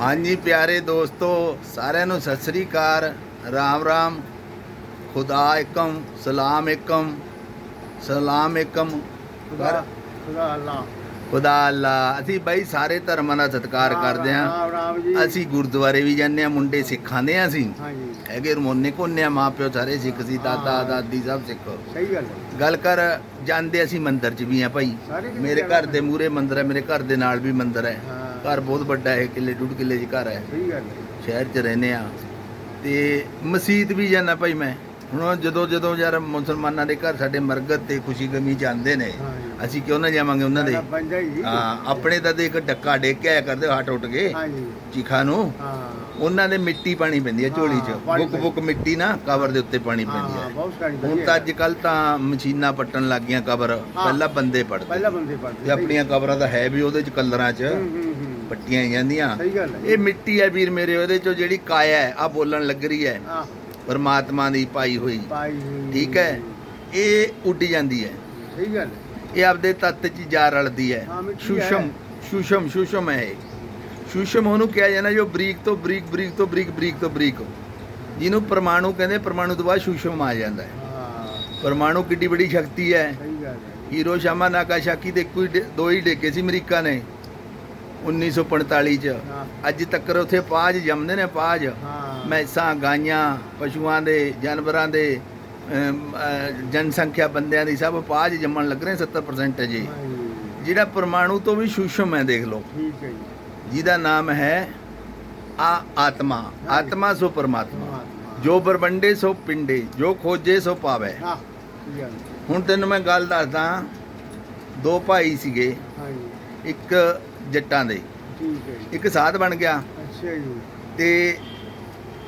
ਹਾਂਜੀ ਪਿਆਰੇ ਦੋਸਤੋ ਸਾਰਿਆਂ ਨੂੰ ਸਤਿ ਸ੍ਰੀ ਅਕਾਲ। ਰਾਮ ਰਾਮ। ਖੁਦਾ ਏਕਮ ਸਲਾਮ ਏਕਮ ਸਲਾਮ ਏਕਮ। ਖੁਦਾ ਖੁਦਾ ਅੱਲਾ। ਖੁਦਾ ਅੱਲਾ। ਅਸੀਂ ਬਾਈ ਸਾਰੇ ਧਰਮਾਂ ਦਾ ਸਤਿਕਾਰ ਕਰਦੇ ਹਾਂ। ਅਸੀਂ ਗੁਰਦੁਆਰੇ ਵੀ ਜਾਂਦੇ ਹਾਂ ਮੁੰਡੇ ਸਿੱਖਾਂ ਦੇ ਹਾਂ ਅਸੀਂ। ਹੈਗੇ ਰਮੋਨੇ ਕੋਨੇ ਆ ਮਾਪਿਓ ਸਾਰੇ ਸਿੱਖ ਸੀ ਦਾਦਾ। ਦਾਦੀ ਸਭ ਸਿੱਖ। ਸਹੀ ਗੱਲ ਕਰ ਜਾਂਦੇ ਅਸੀਂ ਮੰਦਿਰ 'ਚ ਵੀ ਆ ਭਾਈ। ਮੇਰੇ ਘਰ ਦੇ ਮੂਹਰੇ ਮੰਦਿਰ ਹੈ ਮੇਰੇ ਘਰ ਦੇ ਨਾਲ ਵੀ ਮੰਦਿਰ ਹਾਂ। ਘਰ ਬਹੁਤ ਵੱਡਾ ਹੈ ਕਿੱਲੇ ਡੂਢ ਕਿੱਲੇ 'ਚ ਘਰ ਹੈ। ਸਹੀ ਗੱਲ ਹੈ। ਸ਼ਹਿਰ 'ਚ ਰਹਿੰਦੇ ਆ ਤੇ ਮਸਜਿਦ ਵੀ ਜਾਂਦਾ ਭਾਈ ਮੈਂ। ਹੁਣ ਜਦੋਂ ਜਦੋਂ ਯਾਰ ਮੁਸਲਮਾਨਾਂ ਦੇ ਘਰ ਸਾਡੇ ਮਰਗਤ ਤੇ ਖੁਸ਼ੀ ਗਮੀ ਜਾਂਦੇ ਨੇ ਅਸੀਂ ਕਿਉਂ ਨਾ ਜਾਵਾਂਗੇ ਉਹਨਾਂ ਦੇ? ਹੀ ਆਪਣੇ ਤਾਂ ਦੇਖ ਡੱਕਾ ਡੇਕ ਕੇ ਆਇਆ ਕਰਦੇ ਹੱਟ ਉੱਟ ਕੇ। ਚੀਖਾ ਨੂੰ। ਹਾਂ। ਉਹਨਾਂ ਦੇ ਮਿੱਟੀ ਪਾਣੀ ਪੈਂਦੀ ਹੈ ਝੋਲੀ 'ਚ। ਬੁੱਕ ਬੁੱਕ ਮਿੱਟੀ ਨਾ ਕਵਰ ਦੇ ਉੱਤੇ ਪਾਣੀ ਪੈਂਦੀ ਹਾਂ। ਹੁਣ ਤਾਂ ਅੱਜ ਕੱਲ ਤਾਂ ਮਸ਼ੀਨਾਂ ਪੱਟਣ ਲੱਗ ਗਈਆਂ ਕਵਰ। ਪਹਿਲਾਂ ਬੰਦੇ ਪੜਦੇ ਪਹਿਲਾਂ ਬੰਦੇ ਪੜਦੇ ਆਪਣੀਆਂ ਕਵਰਾਂ ਤਾਂ ਹੈ ਵੀ ਉਹਦੇ 'ਚ ਕਲਰਾਂ 'ਚ। ਹੂੰ ਹੂੰ ਹੂੰ। ਪੱਟੀਆਂ ਹੀ ਜਾਂਦੀਆਂ ਸਹੀ ਗੱਲ ਹੈ। ਇਹ ਮਿੱਟੀ ਹੈ ਵੀਰ ਮੇਰੇ ਉਹਦੇ 'ਚੋਂ ਜਿਹੜੀ ਕਾਇਆ ਹੈ ਆ ਬੋਲਣ ਲੱਗ ਰਹੀ ਹੈ। ਪਰਮਾਤਮਾ ਦੀ ਪਾਈ ਹੋਈ। ਠੀਕ ਹੈ? ਇਹ ਉੱਡ ਜਾਂਦੀ ਹੈ। ਸਹੀ ਗੱਲ ਹੈ। ਇਹ ਆਪਦੇ ਤੱਤ 'ਚ ਜਾ ਰਲਦੀ ਹੈ। ਹਾਂ, ਮਿੱਟੀ ਸ਼ੂਸ਼ਮ ਹੈ। ਸ਼ੂਸ਼ਮ ਸ਼ੂਸ਼ਮ ਹੈ ਇਹ। ਸ਼ੂਸ਼ਮ ਉਹਨੂੰ ਕਿਹਾ ਜਾਂਦਾ ਜੋ ਬਰੀਕ ਤੋਂ ਬਰੀਕ ਬਰੀਕ ਤੋਂ ਬਰੀਕ ਬਰੀਕ ਤੋਂ ਬਰੀਕ ਜਿਹਨੂੰ ਪਰਮਾਣੂ ਕਹਿੰਦੇ ਪਰਮਾਣੂ ਤੋਂ ਬਾਅਦ ਸ਼ੂਸ਼ਮ ਆ ਜਾਂਦਾ ਹੈ। ਹਾਂ। ਪਰਮਾਣੂ ਕਿੱਡੀ ਬੜੀ ਸ਼ਕਤੀ ਹੈ। ਸਹੀ ਗੱਲ ਹੈ। ਹੀਰੋਸ਼ੀਮਾ ਨਾਗਾਸਾਕੀ ਦੇ ਕੋਈ ਡੇ- ਦੋ ਹੀ ਡੇਗੇ ਸੀ ਅਮਰੀਕਾ ਨੇ। 1945 ਚ। ਅੱਜ ਤੱਕ ਉੱਥੇ ਪਾਜ ਜੰਮਦੇ ਨੇ ਪਾਜ। ਮੈਸਾਂ ਗਾਈਆਂ ਪਸ਼ੂਆਂ ਦੇ ਜਾਨਵਰਾਂ ਦੇ ਜਨਸੰਖਿਆ ਬੰਦਿਆਂ ਦੀ ਸਭ ਪਾਜ ਜੰਮਣ ਲੱਗ ਰਹੇ 70% ਜੀ ਜਿਹੜਾ ਪਰਮਾਣੂ ਤੋਂ ਵੀ ਸੂਸ਼ਮ ਹੈ ਦੇਖ ਲਓ। ਠੀਕ ਹੈ ਜੀ। ਜਿਹਦਾ ਨਾਮ ਹੈ ਆ ਆਤਮਾ। ਆਤਮਾ ਸੋ ਪਰਮਾਤਮਾ। ਜੋ ਬਰਬੰਡੇ ਸੋ ਪਿੰਡੇ ਜੋ ਖੋਜੇ ਸੋ ਪਾਵੇ। ਹੁਣ ਤੈਨੂੰ ਮੈਂ ਗੱਲ ਦੱਸਦਾ। ਦੋ ਭਾਈ ਸੀਗੇ। ਇੱਕ ਜੱਟਾਂ ਦੇ। ਠੀਕ ਹੈ ਜੀ। ਇੱਕ ਸਾਧ ਬਣ ਗਿਆ। ਅੱਛਾ ਜੀ। ਤੇ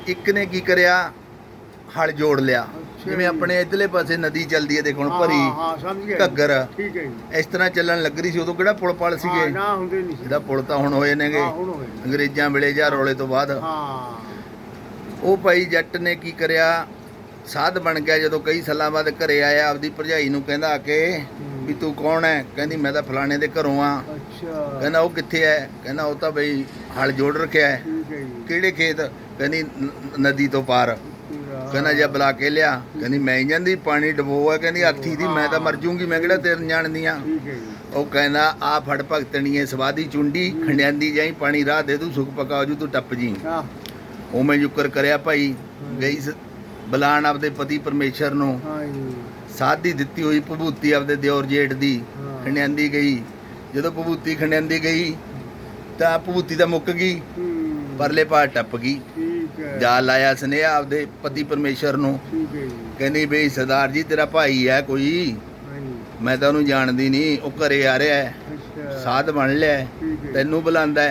ਇੱਕ ਨੇ ਕੀ ਕਰਿਆ? ਹਲ ਜੋੜ ਲਿਆ। ਅੱਛਾ ਜਿਵੇਂ ਜੀ। ਆਪਣੇ ਇਧਰਲੇ ਪਾਸੇ ਨਦੀ ਚੱਲਦੀ ਹੈ ਦੇਖੋ ਹੁਣ ਹਾਂ, ਭਰੀ ਹਾਂ ਹਾਂ, ਸਮਝ ਗਿਆ ਜੀ। ਘੱਗਰ। ਠੀਕ ਹੈ ਜੀ। ਇਸ ਤਰ੍ਹਾਂ ਚੱਲਣ ਲੱਗ ਰਹੀ ਸੀ ਉਦੋਂ ਕਿਹੜਾ ਪੁਲ ਪਲ ਹਾਂ, ਸੀਗੇ ਨਾ ਹੁੰਦੇ ਨਹੀਂ ਸੀ। ਇਹਦਾ ਪੁਲ ਤਾਂ ਹੁਣ ਹੋਏ ਨੇਗੇ। ਹਾਂ ਹੁਣ ਹੋਏ ਅੰਗਰੇਜ਼ਾਂ ਵੇਲੇ ਜਾਂ ਰੋਲੇ ਤੋਂ ਬਾਅਦ। ਹਾਂ। ਉਹ ਭਾਈ ਜੱਟ ਨੇ ਕੀ ਕਰਿਆ? ਸਾਧ ਬਣ ਗਿਆ। ਜਦੋਂ ਕਈ ਸਾਲਾਂ ਬਾਅਦ ਘਰੇ ਆਇਆ ਆਪਦੀ ਭਰਜਾਈ ਨੂੰ ਕਹਿੰਦਾ ਕੇ ਵੀ ਤੂੰ ਕੌਣ ਹੈ? ਕਹਿੰਦੀ ਮੈਂ ਤਾਂ ਫਲਾਣੇ ਦੇ ਘਰੋਂ ਆ ਅੱਛਾ। ਕਹਿੰਦਾ ਉਹ ਕਿੱਥੇ ਹੈ ਕਹਿੰਦਾ ਉਹ ਤਾਂ ਬਈ ਹਲ ਜੋੜ ਰੱਖਿਆ ਹੈ ਠੀਕ ਹੈ ਜੀ। ਕਿਹੜੇ ਖੇਤ? ਕਹਿੰਦੀ ਨ- ਨਦੀ ਤੋਂ ਪਾਰ। ਕਹਿੰਦਾ ਜੇ ਬੁਲਾ ਕੇ ਲਿਆ। ਕਹਿੰਦੀ ਮੈਂ ਹੀ ਜਾਂਦੀ ਪਾਣੀ ਡਬੋ ਹੈ ਕਹਿੰਦੀ ਹਾਥੀ ਦੀ ਮੈਂ ਤਾਂ ਮਰ ਜੂੰਗੀ। ਮੈਂ ਕਿਹੜਾ ਤੇਰੇ ਜਾਣਦੀ ਆ ਠੀਕ ਹੈ ਜੀ। ਉਹ ਕਹਿੰਦਾ ਆ ਫੜ ਭਗਤਣੀਏ ਸਵਾਦੀ ਚੁੰਡੀ। ਖੰਡਿਆਂਦੀ ਜਾਈ ਪਾਣੀ ਰਾਹ ਦੇ ਦੂੰ ਸੁਖ ਪਕਾ ਜੂ ਤੂੰ ਟੱਪ ਜੀ ਹਾਂ ਉਹ ਮੈਂ ਜੁਕਰ ਕਰਿਆ ਭਾਈ ਗਈ ਸ- ਬੁਲਾਣ ਆਪਦੇ ਪਤੀ ਪਰਮੇਸ਼ਰ ਨੂੰ। ਹਾਂ ਜੀ। ਸਾਧ ਦੀ ਦਿੱਤੀ ਹੋਈ ਭਭੂਤੀ ਆਪਦੇ ਦਿਓਰ ਜੇਠ ਦੀ। ਹਾਂ। ਖੰਡਿਆਂਦੀ ਗਈ। ਜਦੋਂ ਭਭੂਤੀ ਖੰਡਿਆਂਦੀ ਗਈ ਤਾਂ ਭਭੂਤੀ ਤਾਂ ਮੁੱਕ ਗਈ। ਪਰਲੇ ਪਾਰ ਟੱਪ ਗਈ। ਠੀਕ ਹੈ। ਜਾ ਲਾਇਆ ਸਨੇਹਾ ਆਪਦੇ ਪਤੀ ਪਰਮੇਸ਼ਰ ਨੂੰ। ਠੀਕ ਹੈ ਜੀ। ਕਹਿੰਦੀ ਬਈ ਸਰਦਾਰ ਜੀ ਤੇਰਾ ਭਾਈ ਹੈ ਕੋਈ। ਮੈਂ ਤਾਂ ਉਹਨੂੰ ਜਾਣਦੀ ਨਹੀਂ। ਉਹ ਘਰੇ ਆ ਰਿਹਾ ਹੈ। ਸਾਧ ਬਣ ਲਿਆ ਤੈਨੂੰ ਬੁਲਾਉਂਦਾ।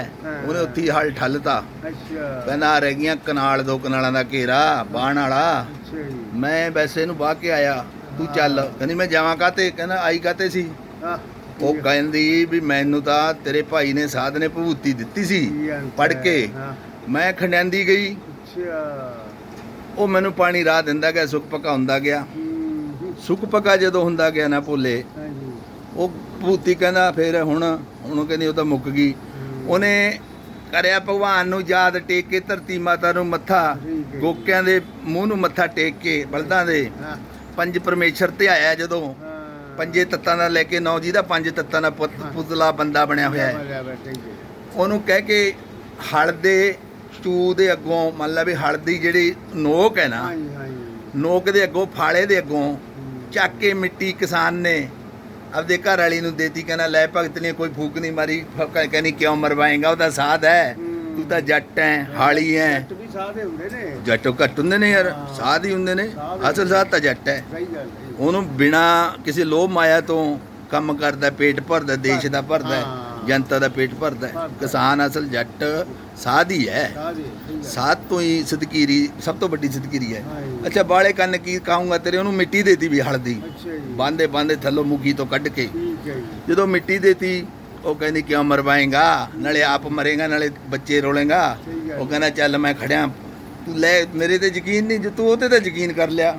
ਉਹਨੇ ਉੱਥੇ ਹਲ ਠੱਲਤਾ। ਅੱਛਾ। ਕਹਿੰਦਾ ਰਹਿ ਗਈਆਂ ਕਨਾਲ ਦੋ ਕਨਾਲਾਂ ਦਾ ਘੇਰਾ ਬਾਣ ਵਾਲਾ। ਮੈਂ ਵੈਸੇ ਇਹਨੂੰ ਬਾਹ ਕੇ ਆਇਆ। ਤੂੰ ਚੱਲ। ਕਹਿੰਦੀ ਮੈਂ ਜਾਵਾਂ ਕਾਤੇ ਕਹਿੰਦਾ ਆਈ ਕਾਤੇ ਸੀ? ਉਹ ਕਹਿੰਦੀ ਵੀ ਮੈਨੂੰ ਤਾਂ ਤੇਰੇ ਭਾਈ ਨੇ ਸਾਧ ਨੇ ਭਭੂਤੀ ਦਿੱਤੀ ਸੀ ਪੜ ਕੇ। ਮੈਂ ਖੰਡਿਆਂਦੀ ਗਈ। ਉਹ ਮੈਨੂੰ ਪਾਣੀ ਰਾਹ ਦਿੰਦਾ ਗਿਆ ਸੁੱਕ ਪਕਾ ਹੁੰਦਾ ਗਿਆ ਸੁੱਕ ਪਕਾ ਜਦੋਂ ਹੁੰਦਾ ਗਿਆ ਨਾ ਭੋਲੇ ਉਹ ਭੂਤੀ ਕਹਿੰਦਾ ਫਿਰ ਹੁਣ ਹੁਣ ਕਹਿੰਦੀ ਉਹ ਤਾਂ ਮੁੱਕ ਗਈ। ਉਹਨੇ ਕਰਿਆ ਭਗਵਾਨ ਨੂੰ ਯਾਦ ਟੇਕ ਕੇ ਧਰਤੀ ਮਾਤਾ ਨੂੰ ਮੱਥਾ। ਗੋਕਿਆਂ ਦੇ ਮੂੰਹ ਨੂੰ ਮੱਥਾ ਟੇਕ ਕੇ ਬਲਦਾਂ ਦੇ। ਪੰਜ ਪਰਮੇਸ਼ਰ ਤੇ ਆਇਆ ਜਦੋਂ ਪੰਜੇ ਤੱਤਾਂ ਦਾ ਲੈ ਕੇ ਨੌ ਜੀ ਦਾ ਪੰਜ ਤੱਤਾਂ ਦਾ ਪੁੱਤ। ਪੁਤਲਾ ਬੰਦਾ ਬਣਿਆ ਹੋਇਆ ਹੈ। ਉਹਨੂੰ ਕਹਿ ਕੇ ਹਲ ਦੇ ਚੂ ਦੇ ਅੱਗੋਂ ਮੰਨ ਲਾ ਵੀ ਹਲ ਦੀ ਜਿਹੜੀ ਨੋਕ ਹੈ ਨਾ ਨੋਕ ਦੇ ਅੱਗੋਂ ਫਾਲੇ ਦੇ ਅੱਗੋਂ ਚੱਕ ਕੇ ਮਿੱਟੀ ਕਿਸਾਨ ਨੇ ਆਪਦੇ ਘਰ ਵਾਲੀ ਨੂੰ ਦੇਤੀ ਕਹਿੰਦਾ ਲੈ ਭਗਤ ਨੇ ਕੋਈ ਫੂਕ ਨਹੀਂ ਮਾਰੀ ਕਹਿੰਦੀ ਕਿਉਂ ਮਰਵਾਏਗਾ ਉਹਦਾ ਸਾਧ ਹੂੰ। ਤੂੰ ਤਾਂ ਜੱਟ ਹੈ ਹਾਲੀ ਹੈ ਜੱਟ ਵੀ ਸਾਦੇ ਹੁੰਦੇ ਨੇ। ਜੱਟੋ ਘੱਟ ਹੁੰਦੇ ਨੇ ਯਾਰ। ਸਾਧ ਹੀ ਹੁੰਦੇ ਨੇ। ਸਾਧ ਅਸਲ ਸਾਧ ਤਾਂ ਜੱਟ ਹੈ ਸਹੀ ਗੱਲ ਉਹਨੂੰ ਬਿਨਾ ਕਿਸੇ ਲੋਭ ਮਾਇਆ ਤੋਂ ਕੰਮ ਕਰਦਾ ਪੇਟ ਭਰਦਾ ਦੇਸ਼ ਦਾ ਭਰਦਾ। ਜਨਤਾ ਦਾ ਪੇਟ ਭਰਦਾ। ਕਿਸਾਨ ਅਸਲ ਜੱਟ ਸਾਧ ਹੀ ਸਾਧ ਤੋਂ ਹੀ ਸਦਕੀਰੀ ਸਭ ਤੋਂ ਵੱਡੀ ਸਦਕੀਰੀ ਹੈ। ਅੱਛਾ ਬਾਲੇ ਕੰਨ ਕੀ ਕਹਾਂਗਾ ਤੇਰੇ ਉਹਨੂੰ ਮਿੱਟੀ ਦੇਤੀ ਵੀ ਹਲਦੀ। ਬਾਂਦੇ ਬਾਂਦੇ ਥੱਲੋਂ ਮੁੱਗੀ ਤੋਂ ਕੱਢ ਕੇ। ਜਦੋਂ ਮਿੱਟੀ ਦੇਤੀ ਉਹ ਕਹਿੰਦੀ ਕਿਉਂ ਮਰਵਾਏਗਾ? ਨਾਲੇ ਆਪ ਮਰੇਗਾ ਨਾਲੇ ਬੱਚੇ ਰੋਲੇਗਾ। ਉਹ ਕਹਿੰਦਾ ਚੱਲ ਮੈਂ ਖੜਿਆ। ਤੂੰ ਲੈ ਮੇਰੇ ਤੇ ਯਕੀਨ ਨਹੀਂ ਜੇ ਤੂੰ ਉਹਤੇ ਤਾਂ ਯਕੀਨ ਕਰ ਲਿਆ।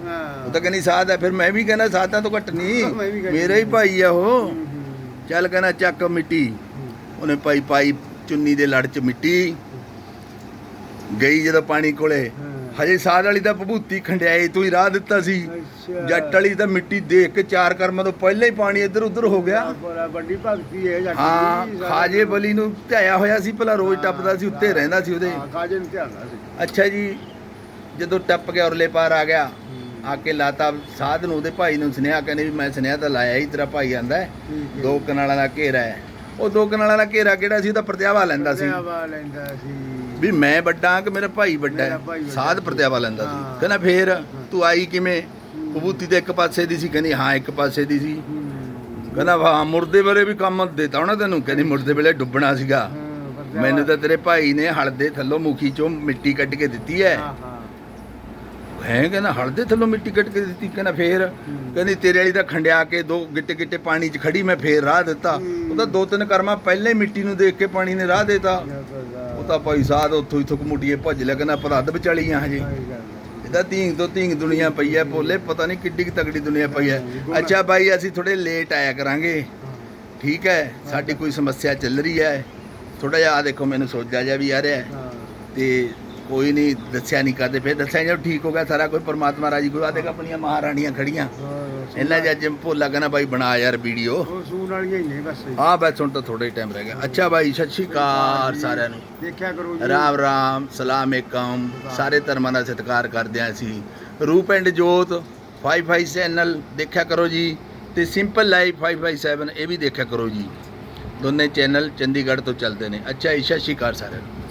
ਉਹ ਤਾਂ ਕਹਿੰਦੀ ਸਾਧ ਹੈ। ਫਿਰ ਮੈਂ ਵੀ ਕਹਿੰਦਾ ਸਾਧਾਂ ਤੋਂ ਘੱਟ ਨਹੀਂ। ਮੇਰਾ ਹੀ ਭਾਈ ਆ ਉਹ। ਚੱਲ ਕਹਿੰਦਾ ਚੱਕ ਮਿੱਟੀ। ਉਹਨੇ ਪਾਈ ਪਾਈ ਚੁੰਨੀ ਦੇ ਲੜ ਚ ਮਿੱਟੀ ਗਈ ਜਦੋਂ ਪਾਣੀ ਕੋਲੇ। ਹਜੇ ਸਾਧ ਵਾਲੀ ਤਾਂ ਭਭੂਤੀ ਖੰਡਿਆਈ ਤੂੰ ਹੀ ਰਾਹ ਦਿੱਤਾ ਸੀ। ਜੱਟ ਵਾਲੀ ਤਾਂ ਮਿੱਟੀ ਦੇਖ ਕੇ ਚਾਰ ਕਰਮਾਂ ਤੋਂ ਪਹਿਲਾਂ ਹੀ ਪਾਣੀ ਇੱਧਰ ਉੱਧਰ ਹੋ ਗਿਆ। ਬੜਾ ਵੱਡੀ ਭਗਤੀ ਹੈ ਜੱਟ ਹਾਂ ਦੀ, ਖਾਜੇ ਬਲੀ ਨੂੰ ਧਿਆਇਆ ਹੋਇਆ ਸੀ ਭਲਾ ਰੋਜ਼ ਟੱਪਦਾ ਸੀ ਉੱਤੇ ਰਹਿੰਦਾ ਸੀ ਉਹਦੇ। ਖਾਜੇ ਨੂੰ ਸੀ। ਅੱਛਾ ਜੀ ਜਦੋਂ ਟੱਪ ਗਿਆ ਉਰਲੇ ਪਾਰ ਆ ਗਿਆ ਆ ਕੇ ਲਾਤਾ ਸਾਧ ਨੂੰ ਉਹਦੇ ਭਾਈ ਨੂੰ ਸੁਨੇਹਾ ਕਹਿੰਦੇ ਵੀ ਮੈਂ ਸੁਨੇਹਾ ਤਾਂ ਲਾਇਆ ਹੀ ਤੇਰਾ ਭਾਈ ਆਂਦਾ ਦੋ ਕਨਾਲਾਂ ਦਾ ਘੇਰਾ ਹੈ। ਉਹ ਦੋ ਕਨਾਲਾਂ ਦਾ ਘੇਰਾ ਕਿਹੜਾ ਸੀ? ਉਹਦਾ ਪ੍ਰਤਿਆਵਾ ਲੈਂਦਾ ਸੀ। ਪ੍ਰਤਿਆਵਾ ਲੈਂਦਾ ਸੀ। ਵੀ ਮੈਂ ਵੱਡਾ ਕਿ ਮੇਰਾ ਭਾਈ ਵੱਡਾ ਹੈ? ਸਾਧ। ਪ੍ਰਤਿਆਵਾ ਲੈਂਦਾ ਸੀ। ਕਹਿੰਦਾ ਫੇਰ ਤੂੰ ਆਈ ਕਿਵੇਂ? ਕਬੂਤੀ ਤੇ ਇੱਕ ਪਾਸੇ ਦੀ ਸੀ ਕਹਿੰਦੀ ਹਾਂ ਇੱਕ ਪਾਸੇ ਦੀ ਸੀ। ਕਹਿੰਦਾ ਵਾਹ ਮੁਰਦੇ ਬਾਰੇ ਵੀ ਕੰਮ ਦਿੱਤਾ ਹੋਣਾ ਤੈਨੂੰ? ਕਹਿੰਦੀ ਮੁਰਦੇ ਵੇਲੇ ਡੁੱਬਣਾ ਸੀਗਾ। ਮੈਨੂੰ ਤਾਂ ਤੇਰੇ ਭਾਈ ਨੇ ਹਲਦੇ ਥੱਲੋਂ ਮੁਖੀ ਚੋਂ ਮਿੱਟੀ ਕੱਢ ਕੇ ਦਿੱਤੀ ਹੈ। ਹਾਂ ਕਹਿੰਦਾ ਹਲਦੇ ਥੱਲੋਂ ਮਿੱਟੀ ਕੱਢ ਕੇ ਦਿੱਤੀ? ਕਹਿੰਦਾ ਫੇਰ? ਕਹਿੰਦੀ ਤੇਰੇ ਵਾਲੀ ਤਾਂ ਖੰਡਿਆ ਕੇ ਦੋ ਗਿੱਟੇ ਗਿੱਟੇ ਪਾਣੀ 'ਚ ਖੜੀ ਮੈਂ ਫੇਰ ਰਾਹ ਦਿੱਤਾ। ਉਹ ਤਾਂ ਦੋ ਤਿੰਨ ਕਰਮਾ ਪਹਿਲੇ ਮਿੱਟੀ ਨੂੰ ਦੇਖ ਕੇ ਪਾਣੀ ਨੇ ਰਾਹ ਦੇਤਾ। ਉਹ ਤਾਂ ਭਾਈ ਸਾਧ ਉੱਥੋਂ ਹੀ ਥੁੱਕ ਮੁੱਟੀਏ ਭੱਜ ਲਿਆ ਕਹਿੰਦਾ ਪਰੱਦ ਵਿਚਾਲੀਆਂ ਹਜੇ। ਇਹਦਾ ਧੀਂਗ ਤੋਂ ਧੀਂਗ ਦੁਨੀਆ ਪਈ ਹੈ ਬੋਲੇ ਪਤਾ ਨਹੀਂ ਕਿੱਡੀ ਕੁ ਤਗੜੀ ਦੁਨੀਆ ਪਈ ਹੈ। ਅੱਛਾ ਬਾਈ ਅਸੀਂ ਥੋੜੇ ਲੇਟ ਆਇਆ ਕਰਾਂਗੇ। ਠੀਕ ਹੈ ਸਾਡੀ ਕੋਈ ਸਮੱਸਿਆ ਚੱਲ ਰਹੀ ਹੈ। ਥੋੜਾ ਜਿਹਾ ਆ ਦੇਖੋ ਮੈਨੂੰ ਸੋਚਿਆ ਜਾ ਵੀ ਆ ਰਿਹਾ ਤੇ ਕੋਈ ਨਹੀਂ ਦੱਸਿਆ ਨਹੀਂ ਕਰਦੇ ਫਿਰ ਦੱਸਿਆ ਜਦੋਂ ਠੀਕ ਹੋ ਗਿਆ ਸਾਰਾ ਕੋਈ ਪਰਮਾਤਮਾ ਰਾਜੀ ਕੋਈ ਆ ਦੇਖ ਆਪਣੀਆਂ ਮਹਾਰਾਣੀਆਂ ਖੜੀਆਂ। ਇਹਨਾਂ ਦੇ ਅੱਜ ਭੋਲਾ ਕਹਿੰਦਾ ਬਾਈ ਬਣਾ ਯਾਰ ਵੀਡੀਓ। ਉਹ ਸੂਣ ਵਾਲੀਆਂ ਹੀ ਨੇ ਬਸ। ਆ ਬਸ ਹੁਣ ਤਾਂ ਥੋੜਾ ਹੀ ਟਾਈਮ ਰਹਿ ਗਿਆ। ਅੱਛਾ ਬਾਈ ਸਤਿ ਸ਼੍ਰੀ ਅਕਾਲ ਸਾਰਿਆਂ ਨੂੰ। ਦੇਖਿਆ ਕਰੋ ਜੀ। ਰਾਮ ਰਾਮ ਸਲਾਮ ਏਕਮ। ਸਾਰੇ ਧਰਮਾਂ ਦਾ ਸਤਿਕਾਰ ਕਰਦੇ ਹਾਂ ਅਸੀਂ। ਰੂਪ ਐਂਡ ਜੋਤ 55 ਚੈਨਲ ਦੇਖਿਆ ਕਰੋ ਜੀ। ਤੇ ਸਿੰਪਲ ਲਾਈਫ 557 ਇਹ ਵੀ ਦੇਖਿਆ ਕਰੋ ਜੀ। ਦੋਨੇ ਚੈਨਲ ਚੰਡੀਗੜ੍ਹ ਤੋਂ ਚੱਲਦੇ ਨੇ। ਅੱਛਾ ਈਸ਼ਾ ਸ਼ਿਕਾਰ ਸਾਰਿਆਂ ਨੂੰ।